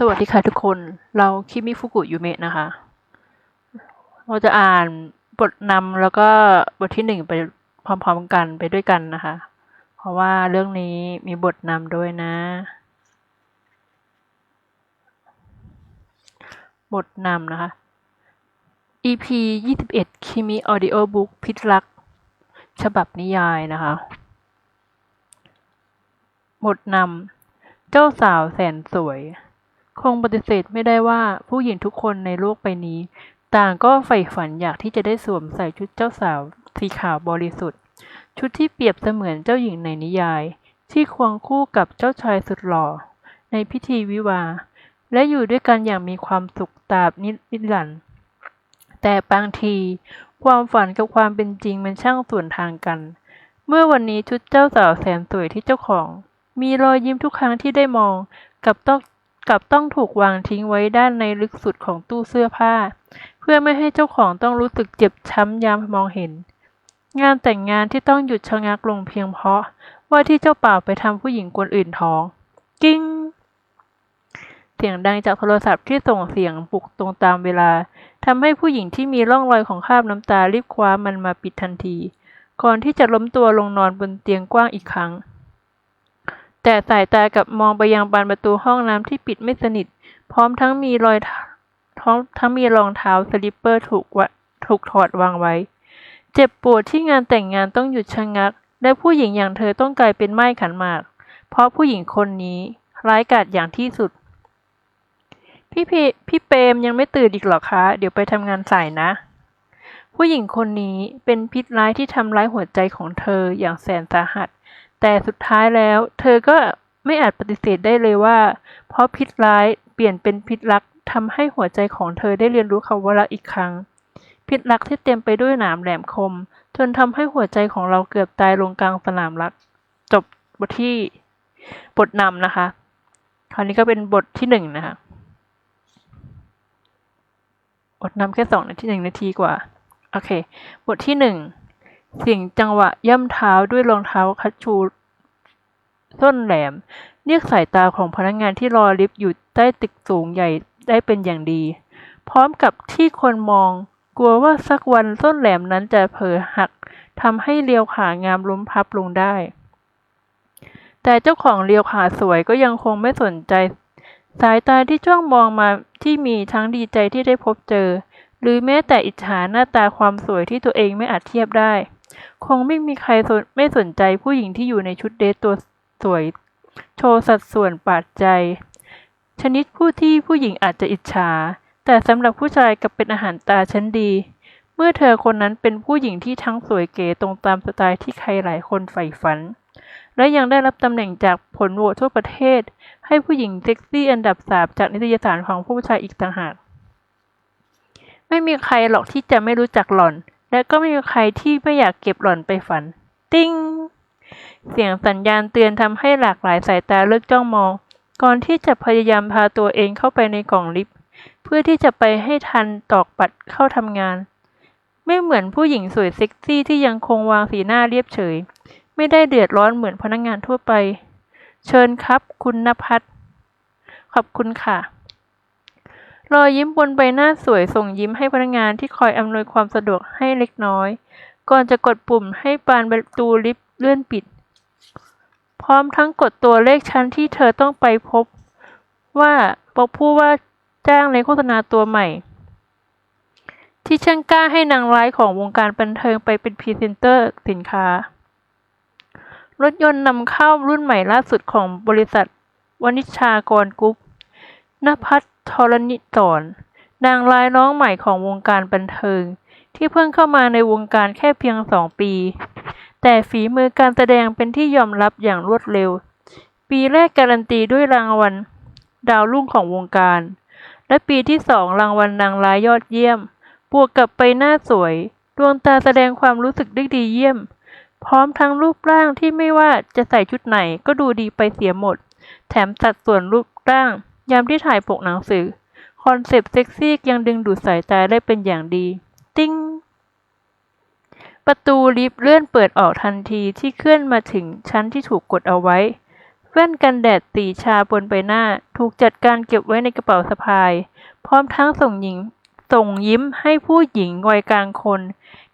สวัสดีค่ะทุกคน เราคิมิฟุกุยูเมะนะคะ เราจะอ่านบทนำแล้วก็บทที่หนึ่งไปพร้อมๆกันไปด้วยกันนะคะ เพราะว่าเรื่องนี้มีบทนำด้วยนะ บทนำนะคะ EP 21คิมิออดิโอบุ๊กพิษรัก ฉบับนิยายนะคะ บทนำเจ้าสาวแสนสวย คงปฏิเสธไม่ได้ว่าผู้หญิงทุกคนในโลกใบนี้ ต่างก็ใฝ่ฝันอยากที่จะได้สวมใส่ชุดเจ้าสาวสีขาวบริสุทธิ์ ชุดที่เปรียบเสมือนเจ้าหญิงในนิยาย ที่ควงคู่กับเจ้าชายสุดหล่อ ในพิธีวิวา และอยู่ด้วยกันอย่างมีความสุขตราบนิรันดร์แต่บางที ความฝันกับความเป็นจริงมันช่างส่วนทางกัน เมื่อวันนี้ชุดเจ้าสาวแสนสวยที่เจ้าของ มีรอยยิ้มทุกครั้งที่ได้มองกับต้อง กับต้องถูกวางทิ้งไว้ด้านในลึกสุดของตู้เสื้อผ้า เพื่อไม่ให้เจ้าของต้องรู้สึกเจ็บช้ำยามมองเห็น งานแต่งงานที่ต้องหยุดชะงักลงเพียงเพราะ ว่าที่เจ้าบ่าไปทำผู้หญิงคนอื่นท้อง กิ้ง เสียงดังจากโทรศัพท์ที่ส่งเสียงปลุกตรงตามเวลาทำให้ผู้หญิงที่มีร่องรอยของคราบน้ำตารีบคว้ามันมาปิดทันที ก่อนที่จะล้มตัวลงนอนบนเตียงกว้างอีกครั้ง แต่สายตากลับมองไปยังบานประตูห้องน้ำที่ปิดไม่สนิท พร้อมทั้งมีรอยพร้อมทั้งมีรองเท้าสลิปเปอร์ถูกวะถูกถอดวางไว้ เจ็บปวดที่งานแต่งงานต้องหยุดชะงัก และผู้หญิงอย่างเธอต้องกลายเป็นไม้ขันหมาก เพราะผู้หญิงคนนี้ร้ายกาจอย่างที่สุด พี่เพพี่เปรมยังไม่ตื่นอีกหรอคะ เดี๋ยวไปทำงานสายนะ ผู้หญิงคนนี้เป็นพิษร้ายที่ทำร้ายหัวใจของเธออย่างแสนสาหัส แต่สุดท้ายแล้ว เธอก็ไม่อาจปฏิเสธได้เลยว่า เพราะพิษร้ายเปลี่ยนเป็นพิษรักทำให้หัวใจของเธอได้เรียนรู้คำว่ารักอีกครั้ง พิษรักที่เต็มไปด้วยหนามแหลมคม จนทำให้หัวใจของเราเกือบตายลงกลางสนามรัก จบบทที่บทนำนะคะ คราวนี้ก็เป็นบทที่หนึ่งนะคะบทนำแค่สองนาทีหนึ่งนาทีกว่า โอเค บทที่หนึ่ง เสียงจังหวะย่ำเท้าด้วยรองเท้าคัชชูส้นแหลม เรียกสายตาของพนักงานที่รอลิฟต์อยู่ใต้ตึกสูงใหญ่ได้เป็นอย่างดี พร้อมกับที่คนมอง กลัวว่าสักวันส้นแหลมนั้นจะเผลอหักทำให้เลียวขางามล้มพับลงได้ แต่เจ้าของเลียวขาสวยก็ยังคงไม่สนใจ สายตาที่จ้องมองมาที่มีทั้งดีใจที่ได้พบเจอ หรือแม้แต่อิจฉาหน้าตาความสวยที่ตัวเองไม่อาจเทียบได้ คงไม่มีใครสไม่สนใจผู้หญิงที่อยู่ในชุดเดทตัวสวย โชว์สัดส่วนปาดใจ ชนิดผู้ที่ผู้หญิงอาจจะอิจฉา แต่สำหรับผู้ชายกับเป็นอาหารตาชั้นดี เมื่อเธอคนนั้นเป็นผู้หญิงที่ทั้งสวยเก๋ตรงตามสไตล์ที่ใครหลายคนใฝ่ฝัน และยังได้รับตำแหน่งจากผลโหวตทั่วประเทศ ให้ผู้หญิงเซ็กซี่อันดับสามจากนิตยสารของผู้ชายอีกต่างหากไม่มีใครหรอกที่จะไม่รู้จักหล่อน และก็ไม่มีใครที่ไม่อยากเก็บหล่อนไปฝัน ติ้ง เสียงสัญญาณเตือนทำให้หลากหลายสายตาเลิกจ้องมอง ก่อนที่จะพยายามพาตัวเองเข้าไปในกล่องลิฟต์เพื่อที่จะไปให้ทันตอกบัตรเข้าทำงาน ไม่เหมือนผู้หญิงสวยเซ็กซี่ที่ยังคงวางสีหน้าเรียบเฉย ไม่ได้เดือดร้อนเหมือนพนักงานทั่วไป เชิญครับ คุณนภัสขอบคุณค่ะ รอยยิ้มบนใบหน้าสวยส่งยิ้มให้พนักงานที่คอยอำนวยความสะดวกให้เล็กน้อย ก่อนจะกดปุ่มให้บานประตูลิฟต์เลื่อนปิด พร้อมทั้งกดตัวเลขชั้นที่เธอต้องไปพบ ว่าบอกผู้ว่าจ้างในโฆษณาตัวใหม่ ที่ช่างกล้าให้นางร้ายของวงการบันเทิงไปเป็นพรีเซนเตอร์สินค้า รถยนต์นำเข้ารุ่นใหม่ล่าสุดของบริษัทวณิชากรกรุ๊ปนภัส ธรณิศรนนางร้ายน้องใหม่ของวงการบันเทิง ที่เพิ่งเข้ามาในวงการแค่เพียงสองปี แต่ฝีมือการแสดงเป็นที่ยอมรับอย่างรวดเร็ว ปีแรกการันตีด้วยรางวัล ดาวรุ่งของวงการ และปีที่สองรางวัลนางร้ายยอดเยี่ยม บวกกับใบหน้าสวย ดวงตาแสดงความรู้สึกได้ดีเยี่ยม พร้อมทั้งรูปร่างที่ไม่ว่าจะใส่ชุดไหนก็ดูดีไปเสียหมด แถมสัดส่วนรูปร่าง ยามที่ถ่ายปกหนังสือ คอนเซปต์เซ็กซี่ยังดึงดูดสายตาได้เป็นอย่างดี ติ้ง ประตูลิฟต์เลื่อนเปิดออกทันทีที่เคลื่อนมาถึงชั้นที่ถูกกดเอาไว้แว่นกันแดดสีชาบนใบหน้า ถูกจัดการเก็บไว้ในกระเป๋าสะพาย พร้อมทั้งส่งหญิง ส่งยิ้มให้ผู้หญิงวัยกลางคน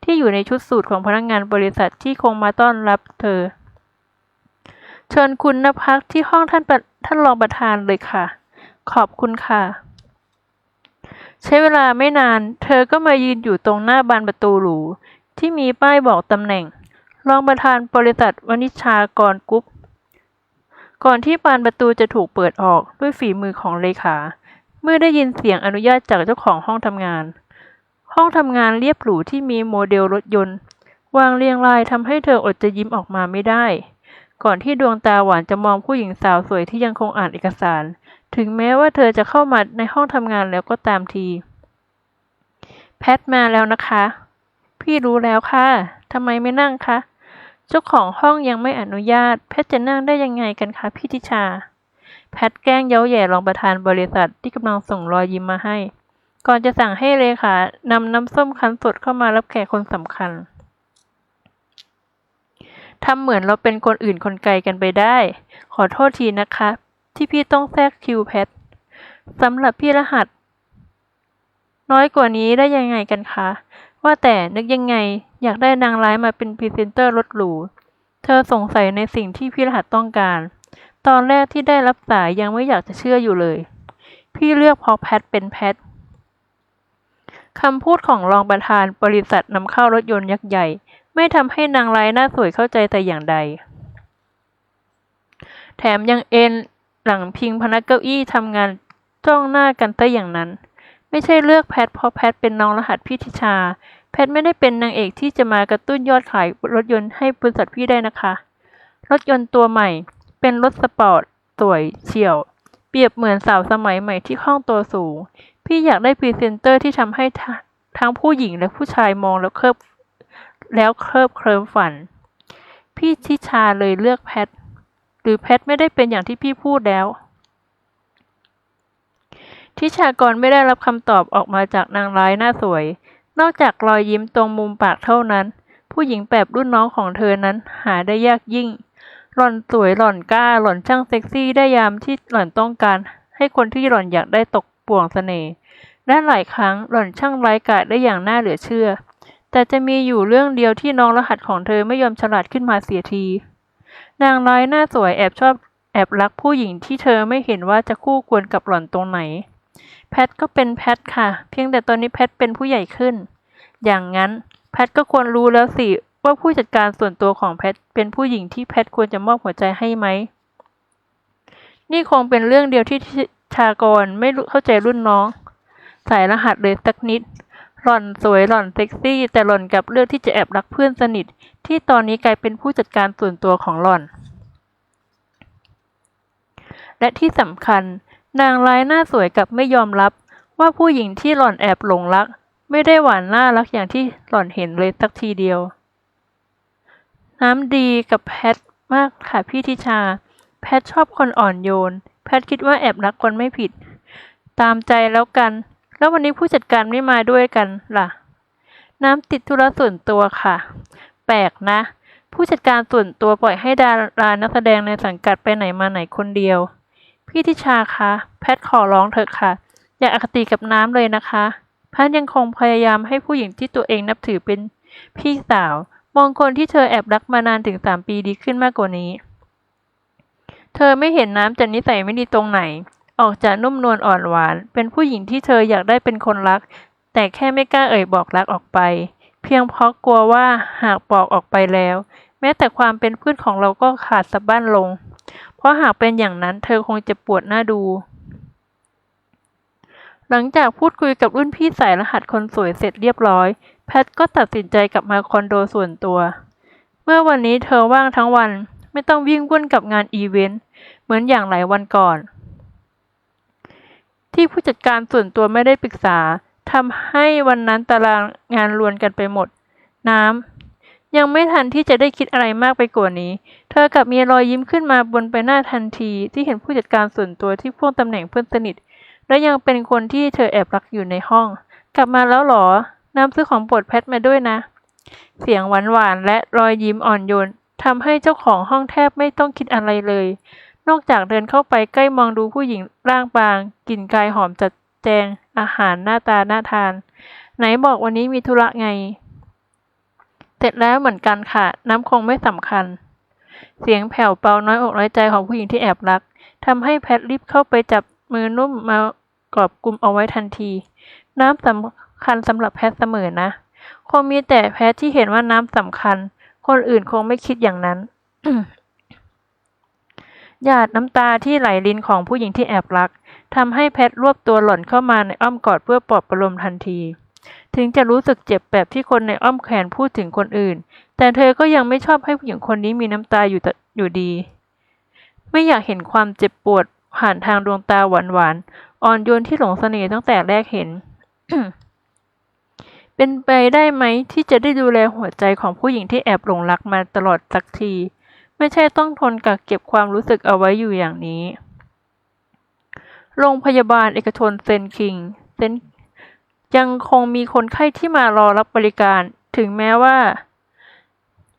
ที่อยู่ในชุดสูทของพนักงานบริษัทที่คงมาต้อนรับเธอ เชิญคุณนภักที่ห้องท่านท่านรองประธานเลยค่ะ ขอบคุณค่ะ ใช้เวลาไม่นาน เธอก็มายืนอยู่ตรงหน้าบานประตูหรูที่มีป้ายบอกตำแหน่ง รองประธานบริษัทวณิชากรกรุ๊ป ก่อนที่บานประตูจะถูกเปิดออกด้วยฝีมือของเลขา เมื่อได้ยินเสียงอนุญาตจากเจ้าของห้องทำงาน ห้องทำงานเรียบหรูที่มีโมเดลรถยนต์ วางเรียงรายทำให้เธออดจะยิ้มออกมาไม่ได้ ก่อนที่ดวงตาหวานจะมองผู้หญิงสาวสวยที่ยังคงอ่านเอกสาร ถึงแม้ว่าเธอจะเข้ามาในห้องทำงานแล้วก็ตามที แพทมาแล้วนะคะ พี่รู้แล้วค่ะทำไมไม่นั่งคะ เจ้าของห้องยังไม่อนุญาต แพทจะนั่งได้ยังไงกันคะพี่ทิชา แพทแกล้งเย้าแย่รองประธานบริษัทที่กำลังส่งรอยยิ้มมาให้ ก่อนจะสั่งให้เลขานำน้ำส้มคั้นสดเข้ามารับแขกคนสำคัญ ทำเหมือนเราเป็นคนอื่นคนไกลกันไปได้ ขอโทษทีนะคะ ที่พี่ต้องแทรกคิวแพทสำหรับพี่รหัส น้อยกว่านี้ได้ยังไงกันคะ ว่าแต่นึกยังไงอยากได้นางร้ายมาเป็นพรีเซนเตอร์รถหรู เธอสงสัยในสิ่งที่พี่รหัสต้องการ ตอนแรกที่ได้รับสายยังไม่อยากจะเชื่ออยู่เลย พี่เลือกพราะแพทเป็นแพทคำพูดของรองประธานบริษัทนำเข้ารถยนต์ยักษ์ใหญ่ ไม่ทำให้นางร้ายหน้าสวยเข้าใจแต่อย่างใด แถมยังเอนหลังพิงพนักเก้าอี้ทำงานจ้องหน้ากันซะอย่างนั้น ไม่ใช่เลือกแพทเพราะแพทเป็นน้องรหัสพี่ทิชา แพทไม่ได้เป็นนางเอกที่จะมากระตุ้นยอดขายรถยนต์ให้บริษัทพี่ได้นะคะ รถยนต์ตัวใหม่ เป็นรถสปอร์ตสวยเฉียว เปรียบเหมือนสาวสมัยใหม่ที่คล่องตัวสูง พี่อยากได้พรีเซนเตอร์ที่ทำให้ทะทั้งผู้หญิงและผู้ชายมองแล้วเคลิบ แล้วเคลิบเคลิ้มฝัน พี่ทิชาเลยเลือกแพท หรือแพทไม่ได้เป็นอย่างที่พี่พูดแล้ว ทิชากรไม่ได้รับคำตอบออกมาจากนางร้ายหน้าสวย นอกจากรอยยิ้มตรงมุมปากเท่านั้น ผู้หญิงแบบรุ่นน้องของเธอนั้นหาได้ยากยิ่ง หล่อนสวยหล่อนกล้าหล่อนช่างเซ็กซี่ได้ยามที่หล่อนต้องการ ให้คนที่หล่อนอยากได้ตกป่วงเสน่ห์และหลายครั้งหล่อนช่างไร้กาจได้อย่างน่าเหลือเชื่อ แต่จะมีอยู่เรื่องเดียวที่น้องรหัสของเธอไม่ยอมฉลาดขึ้นมาเสียที นางร้ายหน้าสวยแอบชอบแอบรักผู้หญิงที่เธอไม่เห็นว่าจะคู่ควรกับหล่อนตรงไหน แพทก็เป็นแพทค่ะ เพียงแต่ตอนนี้แพทเป็นผู้ใหญ่ขึ้น อย่างนั้นแพทก็ควรรู้แล้วสิว่าผู้จัดการส่วนตัวของแพทเป็นผู้หญิงที่แพทควรจะมอบหัวใจให้ไหม นี่คงเป็นเรื่องเดียวที่ชากรไม่เข้าใจรุ่นน้อง สายรหัสเลยสักนิด หล่อนสวยหล่อนเซ็กซี่ แต่หล่อนกับเลือกที่จะแอบรักเพื่อนสนิท ที่ตอนนี้กลายเป็นผู้จัดการส่วนตัวของหล่อน และที่สำคัญ นางร้ายหน้าสวยกับไม่ยอมรับว่าผู้หญิงที่หล่อนแอบหลงรัก ไม่ได้หวานน่ารักอย่างที่หล่อนเห็นเลยสักทีเดียว น้ำดีกับแพทมากค่ะพี่ทิชา แพทชอบคนอ่อนโยน แพทคิดว่าแอบรักคนไม่ผิด ตามใจแล้วกัน แล้ววันนี้ผู้จัดการไม่มาด้วยกันล่ะ น้ำติดธุระส่วนตัวค่ะ แปลกนะ ผู้จัดการส่วนตัวปล่อยให้ดารานักแสดงในสังกัดไปไหนมาไหนคนเดียว พี่ทิชาคะ แพทขอร้องเถอะค่ะ อย่าอคติกับน้ำเลยนะคะ แพทยังคงพยายามให้ผู้หญิงที่ตัวเองนับถือเป็นพี่สาว มองคนที่เธอแอบรักมานานถึงสามปีดีขึ้นมากกว่านี้ เธอไม่เห็นน้ำจะนิสัยไม่ดีตรงไหน ออกจากนุ่มนวลอ่อนหวาน เป็นผู้หญิงที่เธออยากได้เป็นคนรัก แต่แค่ไม่กล้าเอ่ยบอกรักออกไป เพียงเพราะกลัวว่าหากบอกออกไปแล้ว แม้แต่ความเป็นเพื่อนของเราก็ขาดสะบั้นลง เพราะหากเป็นอย่างนั้นเธอคงจะปวดหน้าดู หลังจากพูดคุยกับรุ่นพี่สายรหัสคนสวยเสร็จเรียบร้อย แพทก็ตัดสินใจกลับมาคอนโดส่วนตัว เมื่อวันนี้เธอว่างทั้งวันไม่ต้องวิ่งวุ่นกับงานอีเวนต์เหมือนอย่างหลายวันก่อน ที่ผู้จัดการส่วนตัวไม่ได้ปรึกษาทำให้วันนั้นตารางงานรวนกันไปหมด น้ำยังไม่ทันที่จะได้คิดอะไรมากไปกว่านี้ เธอกลับมีรอยยิ้มขึ้นมาบนใบหน้าทันทีที่เห็นผู้จัดการส่วนตัวที่พ่วงตำแหน่งเพื่อนสนิท และยังเป็นคนที่เธอแอบรักอยู่ในห้อง กลับมาแล้วหรอ น้ำซื้อของโปรดแพทมาด้วยนะ เสียงหวานๆและรอยยิ้มอ่อนโยนทำให้เจ้าของห้องแทบไม่ต้องคิดอะไรเลย นอกจากเดินเข้าไปใกล้มองดูผู้หญิงร่างบาง กลิ่นกายหอมจัดแจง อาหารหน้าตาน่าทาน ไหนบอกวันนี้มีธุระไง เสร็จแล้วเหมือนกันค่ะ น้ำคงไม่สำคัญ เสียงแผ่วเบาน้อยอกน้อยใจของผู้หญิงที่แอบรักทำให้แพทรีบเข้าไปจับมือนุ่มมากอบกลุมเอาไว้ทันที น้ำสำคัญสำหรับแพทเสมอนะ คงมีแต่แพทที่เห็นว่าน้ำสำคัญ คนอื่นคงไม่คิดอย่างนั้น หยาดน้ำตาที่ไหลรินของผู้หญิงที่แอบรักทำให้แพทรวบตัวหล่อนเข้ามาในอ้อมกอดเพื่อปลอบประโลมทันที ถึงจะรู้สึกเจ็บแบบที่คนในอ้อมแขนพูดถึงคนอื่น แต่เธอก็ยังไม่ชอบให้ผู้หญิงคนนี้มีน้ำตาอยู่อยู่ดี ไม่อยากเห็นความเจ็บปวดผ่านทางดวงตาหวานๆอ่อนโยนที่หลงเสน่ห์ตั้งแต่แรกเห็น เป็นไปได้ไหมที่จะได้ดูแลหัวใจของผู้หญิงที่แอบหลงรักมาตลอดสักที ไม่ใช่ต้องทนกักเก็บความรู้สึกเอาไว้อยู่อย่างนี้ โรงพยาบาลเอกชนเซนคิงเซนยังคงมีคนไข้ที่มารอรับบริการ ถึงแม้ว่า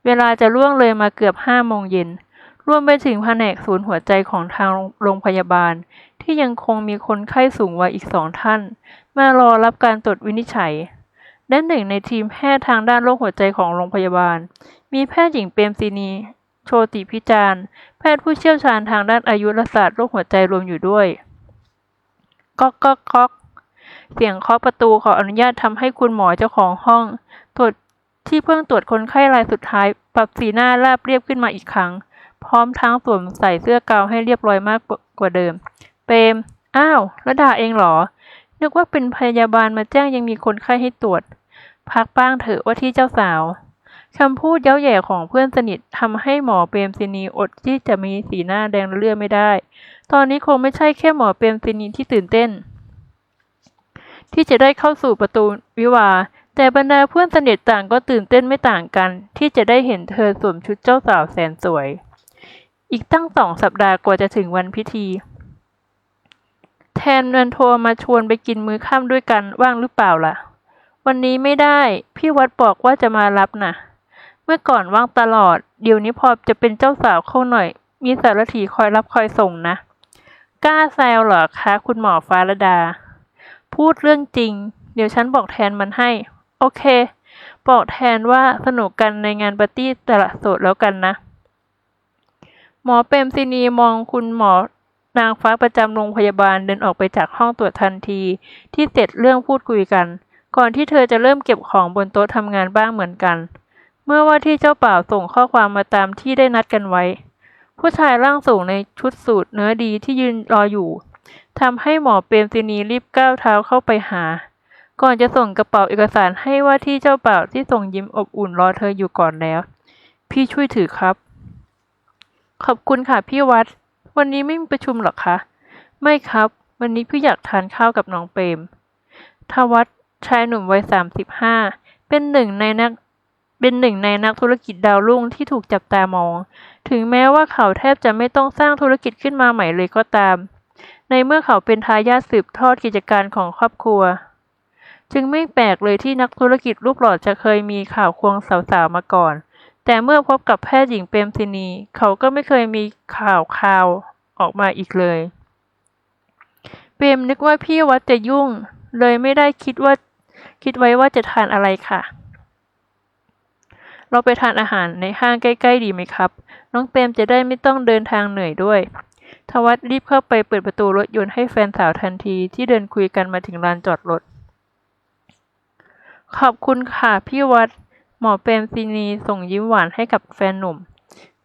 เวลาจะล่วงเลยมาเกือบห้าโมงเย็นรวมไปถึงแผนกศูนย์หัวใจของทางโรงพยาบาล ที่ยังคงมีคนไข้สูงวัยอีกสองท่าน มารอรับการตรวจวินิจฉัยและหนึ่งในทีมแพทย์ทางด้านโรคหัวใจของโรงพยาบาล มีแพทย์หญิงเปรมศินี โชติพิจารณ์แพทย์ผู้เชี่ยวชาญทางด้านอายุรศาสตร์โรคหัวใจรวมอยู่ด้วยก๊อกก๊อกก๊อกเสียงเคาะประตูขออนุญาตทำให้คุณหมอเจ้าของห้องตรวจที่เพิ่งตรวจคนไข้รายสุดท้าย ปรับสีหน้าราบเรียบขึ้นมาอีกครั้ง พร้อมทั้งสวมใส่เสื้อกาวให้เรียบร้อยมากกว่าเดิม เปรมอ้าวระดาเองเหรอ นึกว่าเป็นพยาบาลมาแจ้งยังมีคนไข้ให้ตรวจ พักบ้างเถอะว่าที่เจ้าสาว คำพูดเย้าแย่ของเพื่อนสนิททำให้หมอเปรมซินีอดที่จะมีสีหน้าแดงเรื่อไม่ได้ ตอนนี้คงไม่ใช่แค่หมอเปรมซินีที่ตื่นเต้น ที่จะได้เข้าสู่ประตูวิวา แต่บรรดาเพื่อนสนิทต่างก็ตื่นเต้นไม่ต่างกัน ที่จะได้เห็นเธอสวมชุดเจ้าสาวแสนสวย อีกตั้งสองสัปดาห์กว่าจะถึงวันพิธี แทนเงินโทรมาชวนไปกินมื้อค่ำด้วยกันว่างหรือเปล่าล่ะ วันนี้ไม่ได้ พี่วัดบอกว่าจะมารับนะ่ะ เมื่อก่อนว่างตลอด เดี๋ยวนี้พอจะเป็นเจ้าสาวเข้าหน่อย มีสารถีคอยรับคอยส่งนะ กล้าแซวเหรอคะ คุณหมอฟ้าระดา พูดเรื่องจริง เดี๋ยวฉันบอกแทนมันให้ โอเค บอกแทนว่าสนุกกันในงานปาร์ตี้ตลาดสดแล้วกันนะ หมอเปรมซินีมองคุณหมอนางฟ้าประจำโรงพยาบาลเดินออกไปจากห้องตรวจทันที ที่เสร็จเรื่องพูดคุยกัน ก่อนที่เธอจะเริ่มเก็บของบนโต๊ะทำงานบ้างเหมือนกัน เมื่อว่าที่เจ้าบ่าส่งข้อความมาตามที่ได้นัดกันไว้ ผู้ชายร่างสูงในชุดสูทเนื้อดีที่ยืนรออยู่ทำให้หมอเปรมซินีรีบก้าวเท้าเข้าไปหา ก่อนจะส่งกระเป๋าเอกสารให้ว่าที่เจ้าบ่าที่ส่งยิ้มอบอุ่นรอเธออยู่ก่อนแล้ว พี่ช่วยถือครับ ขอบคุณค่ะพี่วัด วันนี้ไม่มีประชุมหรอคะ ไม่ครับ วันนี้พี่อยากทานข้าวกับน้องเปรมทวัฒน์ชายหนุ่มวัยสามสิบห้าเป็นหนึ่งในนัก เป็นหนึ่งในนักธุรกิจดาวรุ่งที่ถูกจับตามอง ถึงแม้ว่าเขาแทบจะไม่ต้องสร้างธุรกิจขึ้นมาใหม่เลยก็ตาม ในเมื่อเขาเป็นทายาทสืบทอดกิจการของครอบครัว จึงไม่แปลกเลยที่นักธุรกิจรูปหล่อจะเคยมีข่าวควงสาวๆมาก่อน แต่เมื่อพบกับแพทย์หญิงเปรมซินี เขาก็ไม่เคยมีข่าวข่าวออกมาอีกเลย เปรมนึกว่าพี่วัดจะยุ่ง เลยไม่ได้คิดว่า คิดไว้ว่าจะทานอะไรค่ะ เราไปทานอาหารในห้างใกล้ๆดีไหมครับ น้องเปมจะได้ไม่ต้องเดินทางเหนื่อยด้วย ทวัตรีบเข้าไปเปิดประตูรถยนต์ให้แฟนสาวทันทีที่เดินคุยกันมาถึงลานจอดรถ ขอบคุณค่ะพี่วัด หมอเปรมซินีส่งยิ้มหวานให้กับแฟนหนุ่ม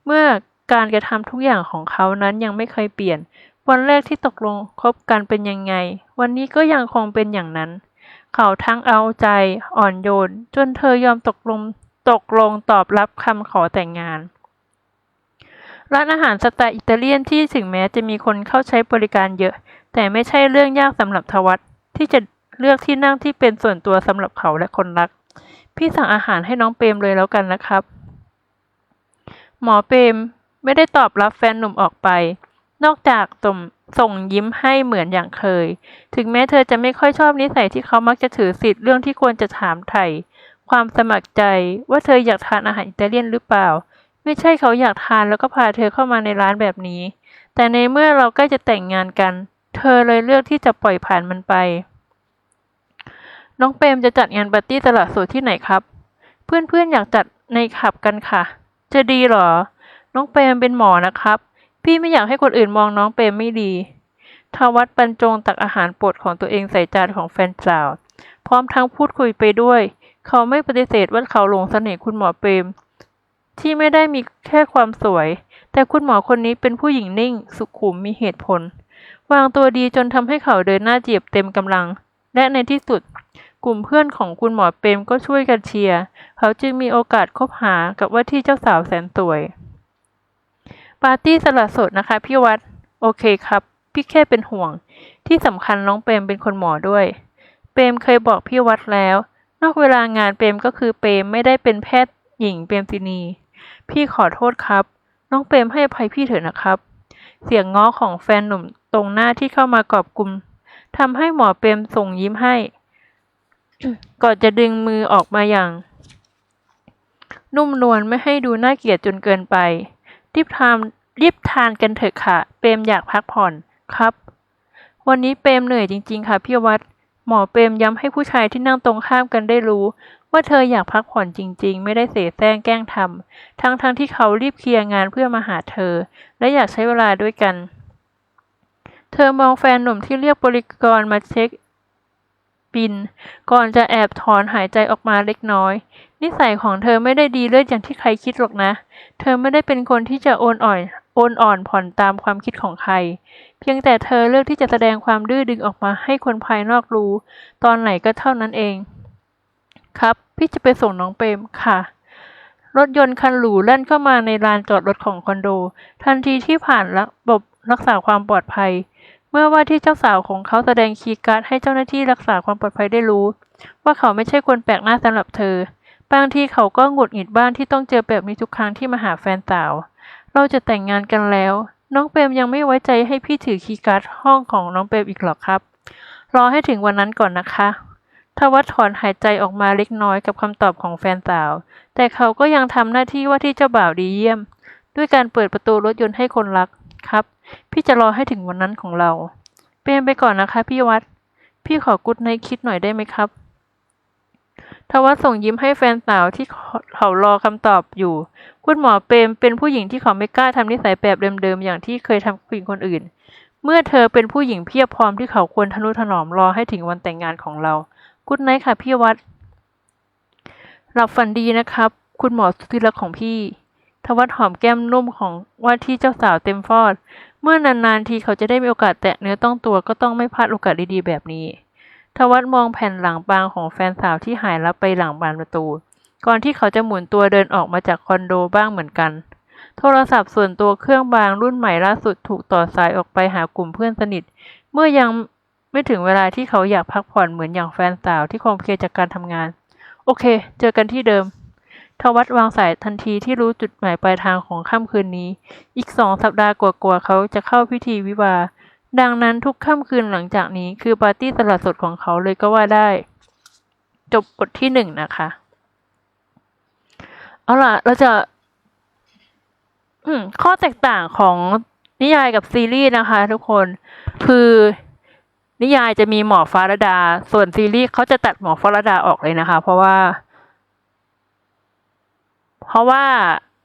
เมื่อการกระทำทุกอย่างของเขานั้นยังไม่เคยเปลี่ยน วันแรกที่ตกลงคบกันเป็นยังไง วันนี้ก็ยังคงเป็นอย่างนั้น เขาทั้งเอาใจอ่อนโยน จนเธอยอมตกลง ตกลงตอบรับคำขอแต่งงาน ร้านอาหารสไตล์อิตาเลียนที่ถึงแม้จะมีคนเข้าใช้บริการเยอะ แต่ไม่ใช่เรื่องยากสำหรับทวัตที่จะเลือกที่นั่งที่เป็นส่วนตัวสำหรับเขาและคนรัก พี่สั่งอาหารให้น้องเปรมเลยแล้วกันนะครับ หมอเปรมไม่ได้ตอบรับแฟนหนุ่มออกไป นอกจากส่งส่งยิ้มให้เหมือนอย่างเคย ถึงแม้เธอจะไม่ค่อยชอบนิสัยที่เขามักจะถือสิทธิ์เรื่องที่ควรจะถามไถ่ ความสมัครใจว่าเธออยากทานอาหารอิตาเลียนหรือเปล่า ไม่ใช่เขาอยากทานแล้วก็พาเธอเข้ามาในร้านแบบนี้ แต่ในเมื่อเราใกล้จะแต่งงานกัน เธอเลยเลือกที่จะปล่อยผ่านมันไป น้องเปรมจะจัดงานปาร์ตี้ตลาดสดที่ไหนครับ เพื่อนๆอยากจัดในขับกันค่ะ จะดีหรอ น้องเปรมเป็นหมอนะครับ พี่ไม่อยากให้คนอื่นมองน้องเปรมไม่ดีทวัตบรรจงตักอาหารโปรดของตัวเองใส่จานของแฟนสาว พร้อมทั้งพูดคุยไปด้วย เขาไม่ปฏิเสธว่าเขาหลงเสน่ห์คุณหมอเปรม ที่ไม่ได้มีแค่ความสวย แต่คุณหมอคนนี้เป็นผู้หญิงนิ่ง สุขุมมีเหตุผล วางตัวดีจนทำให้เขาเดินหน้าเจีบเต็มกำลัง และในที่สุด กลุ่มเพื่อนของคุณหมอเปรมก็ช่วยกันเชียร์เขาจึงมีโอกาสคบหากับว่าที่เจ้าสาวแสนสวย ปาร์ตี้สละสดนะคะพี่วัดโอเคครับ พี่แค่เป็นห่วง ที่สำคัญน้องเปรมเป็นคนหมอด้วย เปรมเคยบอกพี่วัดแล้ว นอกเวลางานเปรมก็คือเปรมไม่ได้เป็นแพทย์หญิงเปรมซินี พี่ขอโทษครับ น้องเปรมให้อภัยพี่เถอะนะครับ เสียงง้อของแฟนหนุ่มตรงหน้าที่เข้ามากอบกลุ่มทำให้หมอเปรมส่งยิ้มให้ก่อนจะดึงมือออกมาอย่าง นุ่มนวลไม่ให้ดูน่าเกลียดจนเกินไป รีบทานรีบทานกันเถอะค่ะ เปรมอยากพักผ่อนครับ วันนี้เปรมเหนื่อยจริง ๆ ค่ะพี่วัด หมอเปรมย้ำให้ผู้ชายที่นั่งตรงข้ามกันได้รู้ ว่าเธออยากพักผ่อนจริง ๆ ไม่ได้เสแสร้งแกล้งทำทั้งๆทที่เขารีบเคลียร์งานเพื่อมาหาเธอ และอยากใช้เวลาด้วยกัน เธอมองแฟนหนุ่มที่เรียกบริกรมาเช็คบิน ก่อนจะแอบถอนหายใจออกมาเล็กน้อย นิสัยของเธอไม่ได้ดีเลิศอย่างที่ใครคิดหรอกนะ เธอไม่ได้เป็นคนที่จะโอนอ่อน นอ่อนผ่อนตามความคิดของใคร เพียงแต่เธอเลือกที่จะแสดงความดื้อดึงออกมาให้คนภายนอกรู้ ตอนไหนก็เท่านั้นเอง ครับ พี่จะไปส่งน้องเปรมค่ะ รถยนต์คันหรูแล่นเข้ามาในลานจอดรถของคอนโด ทันทีที่ผ่านระบบรักษาความปลอดภัย เมื่อว่าที่เจ้าสาวของเขาแสดงคีย์การ์ดให้เจ้าหน้าที่รักษาความปลอดภัยได้รู้ ว่าเขาไม่ใช่คนแปลกหน้าสำหรับเธอบางทีเขาก็หงุดหงิดบ้างที่ต้องเจอแบบนี้ทุกครั้งที่มาหาแฟนสาว เราจะแต่งงานกันแล้ว น้องเปรมยังไม่ไว้ใจให้พี่ถือคีย์การ์ดห้องของน้องเปรมอีกหรอกครับ รอให้ถึงวันนั้นก่อนนะคะทวัตถอนหายใจออกมาเล็กน้อยกับคำตอบของแฟนสาว แต่เขาก็ยังทำหน้าที่ว่าที่เจ้าบ่าวดีเยี่ยม ด้วยการเปิดประตูรถยนต์ให้คนรักครับ พี่จะรอให้ถึงวันนั้นของเรา เปรมไปก่อนนะคะ พี่วัด พี่ขอกุดในคิดหน่อยได้ไหมครับ ทวัตส่งยิ้มให้แฟนสาวที่เขารอคำตอบอยู่ คุณหมอเปรมเป็นผู้หญิงที่เขาไม่กล้าทำนิสัยแบบเดิมๆ อย่างที่เคยทำกับผู้หญิงคนอื่น เมื่อเธอเป็นผู้หญิงเพียบพร้อมที่เขาควรทนุถนอมรอให้ถึงวันแต่งงานของเรากุดไนท์ค่ะพี่วัดหลับฝันดีนะครับ คุณหมอสุดที่รักของพี่ทวัตหอมแก้มนุ่มของว่าที่เจ้าสาวเต็มฟอด เมื่อนานๆทีเขาจะได้มีโอกาสแตะเนื้อต้องตัวก็ต้องไม่พลาดโอกาสดีๆแบบนี้ ทวัตมองแผ่นหลังบางของแฟนสาวที่หายลับไปหลังบานประตู ก่อนที่เขาจะหมุนตัวเดินออกมาจากคอนโดบ้างเหมือนกัน โทรศัพท์ส่วนตัวเครื่องบางรุ่นใหม่ล่าสุดถูกต่อสายออกไปหากลุ่มเพื่อนสนิท เมื่อยังไม่ถึงเวลาที่เขาอยากพักผ่อนเหมือนอย่างแฟนสาวที่คงเพลียจากการทำงาน โอเค เจอกันที่เดิมทวัตวางสายทันทีที่รู้จุดหมายปลายทางของค่ำคืนนี้ อีกสองสัปดาห์กว่าๆเขาจะเข้าพิธีวิวา ดังนั้นทุกค่ำคืนหลังจากนี้คือปาร์ตี้ตลาดสดของเขาเลยก็ว่าได้ จบบทที่หนึ่งนะคะ เอาล่ะ เราจะข้อแตกต่างของนิยายกับซีรีส์นะคะ ทุกคนคือนิยายจะมีหมอฟ้าระดา ส่วนซีรีส์เขาจะตัดหมอฟ้าระดาออกเลยนะคะ เพราะว่า เพราะว่า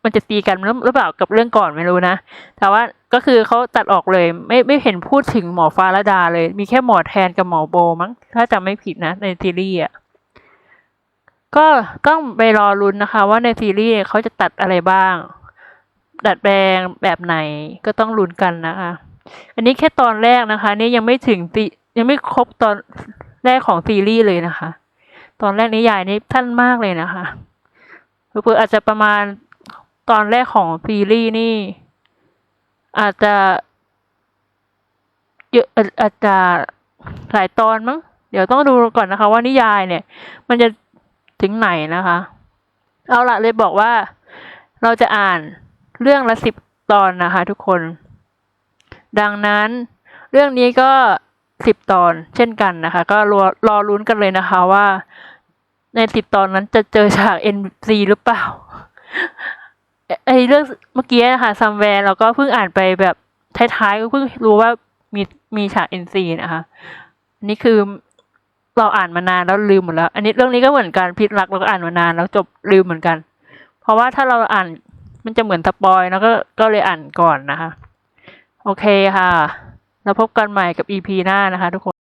มันจะตีกันหรือเปล่ากับเรื่องก่อนไม่รู้นะ แต่ว่าก็คือเขาตัดออกเลย ไม่ไม่เห็นพูดถึงหมอฟ้าระดาเลย มีแค่หมอแทนกับหมอโบมั้งถ้าจำไม่ผิดนะ ในซีรีส์อะก็ต้องไปรอรุ้นนะคะ ว่าในซีรีส์เขาจะตัดอะไรบ้าง ดัดแปลงแบบไหนก็ต้องลุ้นกันนะคะ อันนี้แค่ตอนแรกนะคะ นี่ยังไม่ถึงซียังไม่ครบตอนแรกของซีรีส์เลยนะคะ ตอนแรกนิยายนี่ท่านมากเลยนะคะเพื่ออาจจะประมาณ ตอนแรกของซีรีส์นี่ อาจจะเยอะอาจจะหลายตอนมั้ง เดี๋ยวต้องดูก่อนนะคะ ว่านิยายเนี่ย มันจะถึงไหนนะคะ เอาละเลยบอกว่าเราจะอ่านเรื่องละสิบตอนนะคะ ทุกคน ดังนั้นเรื่องนี้ก็สิบตอนเช่นกันนะคะ ก็รอรอลุ้นกันเลยนะคะว่า ในสิบตอนนั้นจะเจอฉาก NC หรือเปล่า ไอเรื่องเมื่อกี้นะคะซัมแวร์เราก็เพิ่งอ่านไปแบบท้ายๆก็เพิ่งรู้ว่ามีมีฉากเอ็นซีนะคะนนี่คือเราอ่านมานานแล้วลืมหมดแล้ว อันนี้เรื่องนี้ก็เหมือนกันพิษรักเราก็อ่านมานานแล้วจบลืมเหมือนกัน เพราะว่าถ้าเราอ่านมันจะเหมือนสปอยแล้วก็ก็เลยอ่านก่อนนะคะ โอเคค่ะ แล้วพบกันใหม่กับ EP หน้านะคะทุกคน